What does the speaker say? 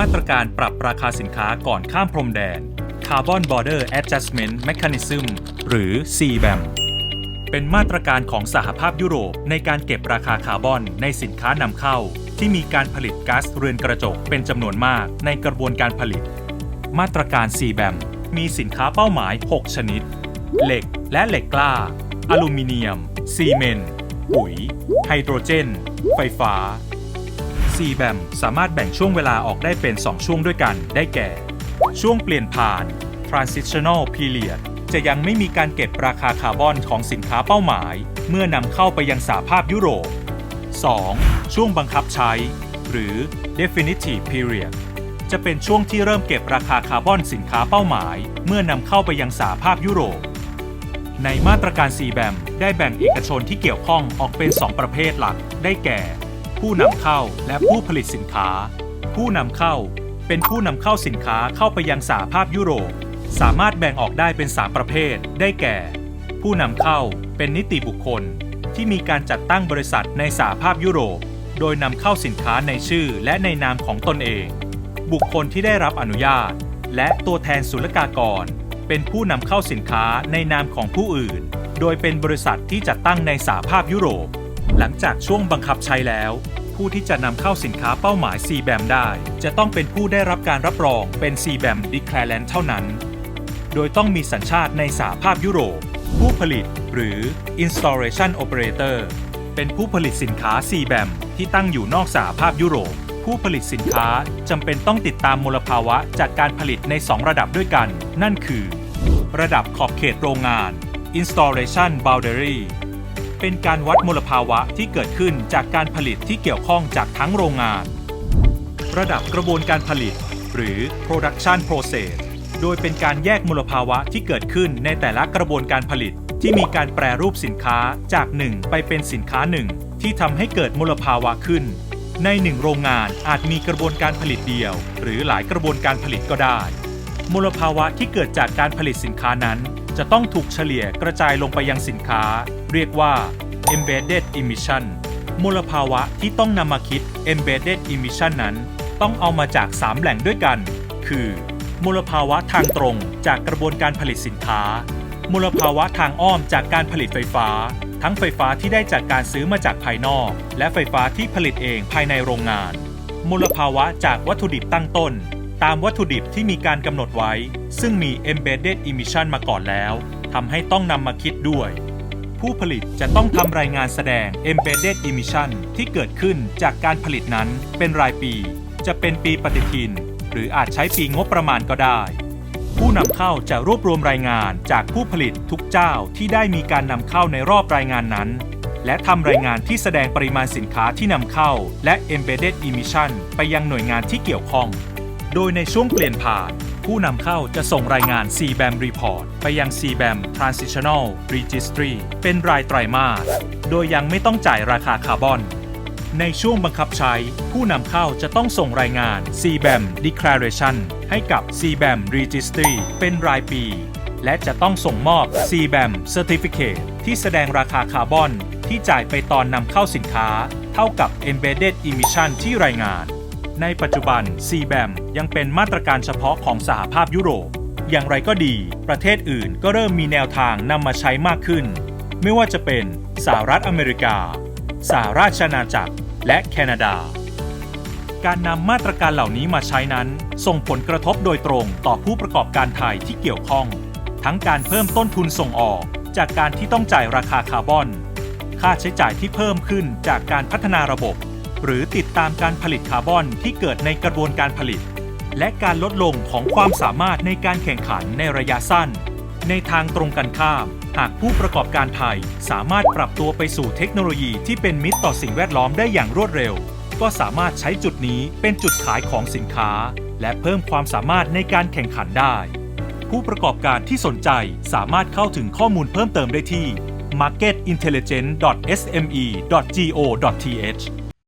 มาตรการปรับราคาสินค้าก่อนข้ามพรมแดน Carbon Border Adjustment Mechanism หรือ CBAM เป็นมาตรการของสหภาพยุโรปในการเก็บราคาคาร์บอนในสินค้านำเข้า ที่มีการผลิตก๊าซเรือนกระจกเป็นจำนวนมากในกระบวนการผลิต มาตรการ CBAM มีสินค้าเป้าหมาย 6 ชนิด เหล็กและเหล็กกล้า อลูมิเนียม ซีเมนต์ปุ๋ย ไฮโดรเจน ไฟฟ้า CBAM สามารถแบ่งช่วงเวลาออกได้เป็น 2 ช่วงด้วยกันได้แก่ ช่วงเปลี่ยนผ่าน transitional period จะยังไม่มีการเก็บราคาคาร์บอนของสินค้าเป้าหมาย เมื่อนำเข้าไปยังสหภาพยุโรป 2. ช่วงบังคับใช้ หรือ definitive period จะเป็นช่วงที่เริ่มเก็บราคาคาร์บอนสินค้าเป้าหมาย เมื่อนำเข้าไปยังสหภาพยุโรป ในมาตรการ CBAM ได้แบ่งเอกชนที่เกี่ยวข้องออกเป็น 2 ประเภทหลักได้แก่ ผู้นำเข้าและผู้ผลิตสินค้า ผู้นำเข้า เป็นผู้นำเข้าสินค้าเข้าไปยังสหภาพยุโรป สามารถแบ่งออกได้เป็น 3 ประเภท ได้แก่ ผู้นำเข้าเป็นนิติบุคคล ที่มีการจัดตั้งบริษัทในสหภาพยุโรป โดยนำเข้าสินค้าในชื่อและในนามของตนเอง บุคคลที่ได้รับอนุญาต และตัวแทนศุลกากร เป็นผู้นำเข้าสินค้าในนามของผู้อื่น โดยเป็นบริษัทที่จัดตั้งในสหภาพยุโรปหลังจากช่วงบังคับใช้แล้ว ผู้ที่จะนำเข้าสินค้าเป้าหมาย CBAM ได้ จะต้องเป็นผู้ได้รับการรับรองเป็น CBAM Declarant เท่านั้น โดยต้องมีสัญชาติในสหภาพยุโรป ผู้ผลิตหรือ Installation Operator เป็นผู้ผลิตสินค้า CBAM ที่ตั้งอยู่นอกสหภาพยุโรป ผู้ผลิตสินค้าจำเป็นต้องติดตามมลภาวะจากการผลิตใน 2 ระดับด้วยกัน นั่นคือ ระดับขอบเขตโรงงาน Installation Boundary เป็นการวัดมลภาวะที่เกิดขึ้นจากการผลิตที่เกี่ยวข้องจากทั้งโรงงาน ระดับกระบวนการผลิต หรือ production process โดยเป็นการแยกมลภาวะที่เกิดขึ้นในแต่ละกระบวนการผลิต ที่มีการแปรรูปสินค้าจากหนึ่งไปเป็นสินค้าหนึ่งที่ทำให้เกิดมลภาวะขึ้น ในหนึ่งโรงงานอาจมีกระบวนการผลิตเดียว หรือหลายกระบวนการผลิตก็ได้ มลภาวะที่เกิดจากการผลิตสินค้านั้น จะต้องถูกเฉลี่ยกระจายลงไปยังสินค้า เรียกว่า embedded emission มลภาวะที่ต้องนำมาคิด embedded emission นั้น ต้องเอามาจาก 3 แหล่งด้วยกัน คือ มลภาวะทางตรงจากกระบวนการผลิตสินค้า มลภาวะทางอ้อมจากการผลิตไฟฟ้า ทั้งไฟฟ้าที่ได้จากการซื้อมาจากภายนอก และไฟฟ้าที่ผลิตเองภายในโรงงาน มลภาวะจากวัตถุดิบตั้งต้น ตามวัตถุดิบที่มีการกำหนดไว้ ซึ่งมี embedded emission มาก่อนแล้วทำให้ต้องนำมาคิดด้วย ผู้ผลิตจะต้องทำรายงานแสดง embedded emission ที่เกิดขึ้นจากการผลิตนั้นเป็นรายปี จะเป็นปีปฏิทิน หรืออาจใช้ปีงบประมาณก็ได้ ผู้นำเข้าจะรวบรวมรายงานจากผู้ผลิตทุกเจ้าที่ได้มีการนำเข้าในรอบรายงานนั้น และทำรายงานที่แสดงปริมาณสินค้าที่นำเข้า และ embedded emission ไปยังหน่วยงานที่เกี่ยวข้อง โดยในช่วงเปลี่ยนผ่าน ผู้นำเข้าจะส่งรายงาน CBAM Report ไปยัง CBAM Transitional Registry เป็นรายไตรมาส โดยยังไม่ต้องจ่ายราคาคาร์บอน ในช่วงบังคับใช้ ผู้นำเข้าจะต้องส่งรายงาน CBAM Declaration ให้กับ CBAM Registry เป็นรายปี และจะต้องส่งมอบ CBAM Certificate ที่แสดงราคาคาร์บอนที่จ่ายไปตอนนำเข้าสินค้า เท่ากับ Embedded Emission ที่รายงาน ในปัจจุบัน CBAM ยังเป็นมาตรการเฉพาะของสหภาพยุโรป อย่างไรก็ดี ประเทศอื่นก็เริ่มมีแนวทางนำมาใช้มากขึ้น ไม่ว่าจะเป็นสหรัฐอเมริกา สหราชอาณาจักร และแคนาดา การนำมาตรการเหล่านี้มาใช้นั้น ส่งผลกระทบโดยตรงต่อผู้ประกอบการไทยที่เกี่ยวข้อง ทั้งการเพิ่มต้นทุนส่งออก จากการที่ต้องจ่ายราคาคาร์บอน ค่าใช้จ่ายที่เพิ่มขึ้นจากการพัฒนาระบบ หรือติดตามการผลิตคาร์บอนที่เกิดในกระบวนการผลิต และการลดลงของความสามารถในการแข่งขันในระยะสั้น ในทางตรงกันข้าม หากผู้ประกอบการไทยสามารถปรับตัวไปสู่เทคโนโลยีที่เป็นมิตรต่อสิ่งแวดล้อมได้อย่างรวดเร็ว ก็สามารถใช้จุดนี้เป็นจุดขายของสินค้า และเพิ่มความสามารถในการแข่งขันได้ ผู้ประกอบการที่สนใจสามารถเข้าถึงข้อมูลเพิ่มเติมได้ที่ marketintelligence.sme.go.th